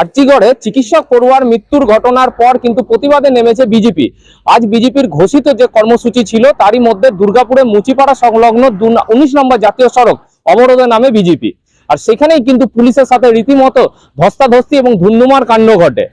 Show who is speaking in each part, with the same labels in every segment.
Speaker 1: আর্চিগড়ে চিকিৎসক পড়ুয়ার মৃত্যুর ঘটনার পর কিন্তু প্রতিবাদে নেমেছে বিজেপি। আজ বিজেপির ঘোষিত যে কর্মসূচি ছিল, তারই মধ্যে দুর্গাপুরে মুচিপাড়া সংলগ্ন উনিশ নম্বর জাতীয় সড়ক অবরোধের নামে বিজেপি। আর সেখানেই কিন্তু পুলিশের সাথে রীতিমতো ধস্তাধস্তি এবং ধুন্ধুমার কাণ্ড ঘটে।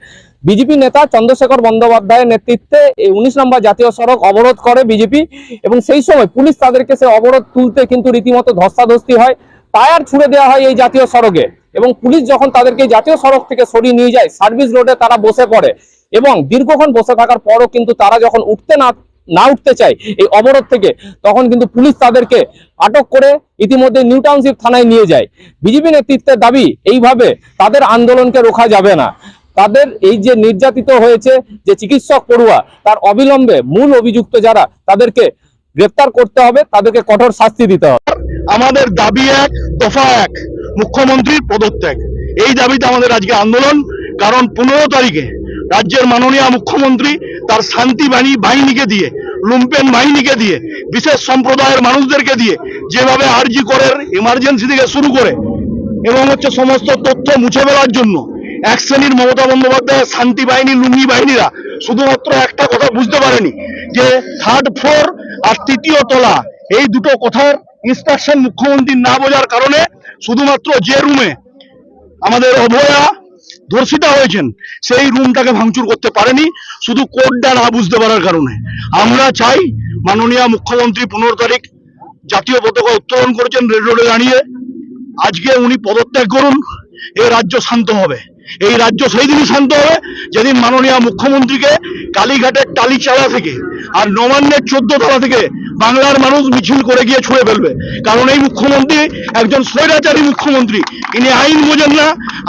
Speaker 1: বিজেপি নেতা চন্দ্রশেখর বন্দ্যোপাধ্যায়ের নেতৃত্বে এই উনিশ নম্বর জাতীয় সড়ক অবরোধ করে বিজেপি এবং সেই সময় পুলিশ তাদেরকে সে অবরোধ তুলতে কিন্তু রীতিমতো ধস্তাধস্তি হয়। টায়ার ছুড়ে দেওয়া হয় এই জাতীয় সড়কে এবং পুলিশ যখন তাদেরকে জাতীয় সড়ক থেকে সরিয়ে নিয়ে যায় সার্ভিস রোডে তারা বসে পড়ে এবং দীর্ঘক্ষণ বসে থাকার পরও কিন্তু তারা যখন উঠতে না না উঠতে চায় এই অবরোধ থেকে, তখন কিন্তু পুলিশ তাদেরকে আটক করে ইতিমধ্যে নিউ টাউনশিপ থানায় নিয়ে যায়। বিজেপি নেতৃত্বের দাবি এইভাবে তাদের আন্দোলনকে রোখা যাবে না। তাদের এই যে নির্যাতিত হয়েছে, যে চিকিৎসক পড়ুয়া, তার অবিলম্বে মূল অভিযুক্ত যারা, তাদেরকে গ্রেপ্তার করতে হবে, তাদেরকে কঠোর শাস্তি দিতে হবে।
Speaker 2: আমাদের দাবি এক দফা এক, মুখ্যমন্ত্রীর পদত্যাগ। এই দাবিতে আমাদের আজকে আন্দোলন, কারণ পনেরো তারিখে রাজ্যের মাননীয় মুখ্যমন্ত্রী তার শান্তি বাহিনী বাহিনীকে দিয়ে, লুম্পেন বাহিনীকে দিয়ে, বিশেষ সম্প্রদায়ের মানুষদেরকে দিয়ে যেভাবে আরজি করের ইমার্জেন্সি থেকে শুরু করে এবং হচ্ছে সমস্ত তথ্য মুছে ফেলার জন্য এক শ্রেণির মমতা বন্দ্যোপাধ্যায়ের শান্তি বাহিনী, লুঙ্গি বাহিনীরা শুধুমাত্র একটা কথা বুঝতে পারেনি যে থার্ড ফ্লোর আর তৃতীয় তলা, এই দুটো কথার ইনস্ট্রাকশন মুখ্যমন্ত্রী না বোঝার কারণে শুধুমাত্র যে রুমে আমাদের অভয়া ধর্ষিতা হয়েছেন, সেই রুমটাকে ভাঙচুর করতে পারেনি, শুধু কোডটা না বুঝতে পারার কারণে। আমরা চাই মাননীয় মুখ্যমন্ত্রী পনেরো তারিখ জাতীয় পতাকা উত্তোলন করেছেন রেড রোডে দাঁড়িয়ে। আজকে উনি পদত্যাগ করুন, এই রাজ্য শান্ত হবে। এই রাজ্য সেই দিনই শান্ত হবে, যেদিন মাননীয় মুখ্যমন্ত্রীকে কালীঘাটের টালিচালা থেকে আর নবান্নের চোদ্দ তলা থেকে বাংলার মানুষ মিছিল করে গিয়ে ছুঁড়ে ফেলবে। কারণ এই মুখ্যমন্ত্রী একজন স্বৈরাচারী মুখ্যমন্ত্রী। ইনি আইন বোঝেন না,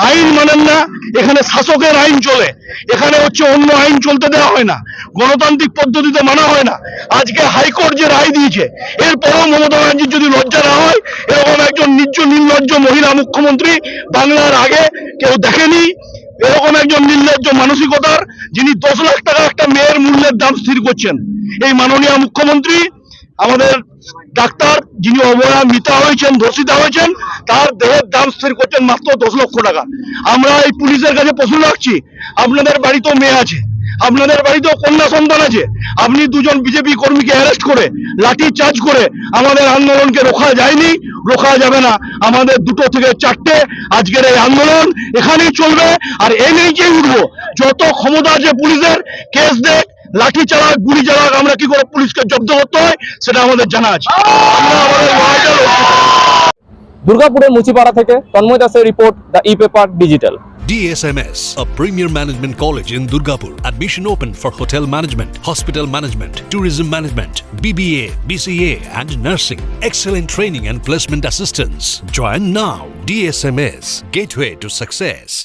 Speaker 2: আইন মানেন না, এখানে শাসকের আইন চলে। এখানে হচ্ছে অন্য আইন চলতে দেওয়া হয় না। গণতান্ত্রিক পদ্ধতিতে মানা হয় না। আজকে হাইকোর্ট যে রায় দিয়েছে, এরপরও মমতা ব্যানার্জির যদি লজ্জা না হয়, এরকম একজন নির্জ, নির্লজ্জ মহিলা মুখ্যমন্ত্রী বাংলার আগে কেউ দেখেনি। এরকম একজন নির্লজ্জ মানসিকতার, যিনি দশ লাখ টাকা একটা মেয়ের মূল্যের দাম স্থির করছেন। এই মাননীয় মুখ্যমন্ত্রী আমাদের ডাক্তার যিনি অবয়া মিতা হয়েছেন ধর্ষিতা হয়েছেন, তার দেহের দাম স্থির করছেন মাত্র দশ লক্ষ টাকা। আমরা এই পুলিশের কাছে প্রশ্ন রাখছি, আপনাদের বাড়িতেও মেয়ে আছে, আপনাদের বাড়িতেও কন্যা সন্তান আছে, আপনি দুজন বিজেপি কর্মীকে অ্যারেস্ট করে, লাঠি চার্জ করে আমাদের আন্দোলনকে রোখা যায়নি, রোখা যাবে না। আমাদের দুটো থেকে চারটে আজকের এই আন্দোলন এখানেই চলবে, আর এনেই যে উঠবো। যত ক্ষমতা আছে পুলিশের কেস দেখ লাঠি চালাক গুলি চালাক আমরা কি করে পুলিশকে জব্দ করতে হয় সেটা আমাদের জানা আছে আমরা আমাদের লড়াইটা লড়ছি।
Speaker 1: দুর্গাপুরের মুচিপাড়া থেকে তন্ময় দাসের report the E paper digital
Speaker 3: DSMS, a premier management college in Durgapur. Admission open for hotel management, hospital management, tourism management, BBA, BCA, and nursing. Excellent training and placement assistance. Join now. DSMS, gateway to success.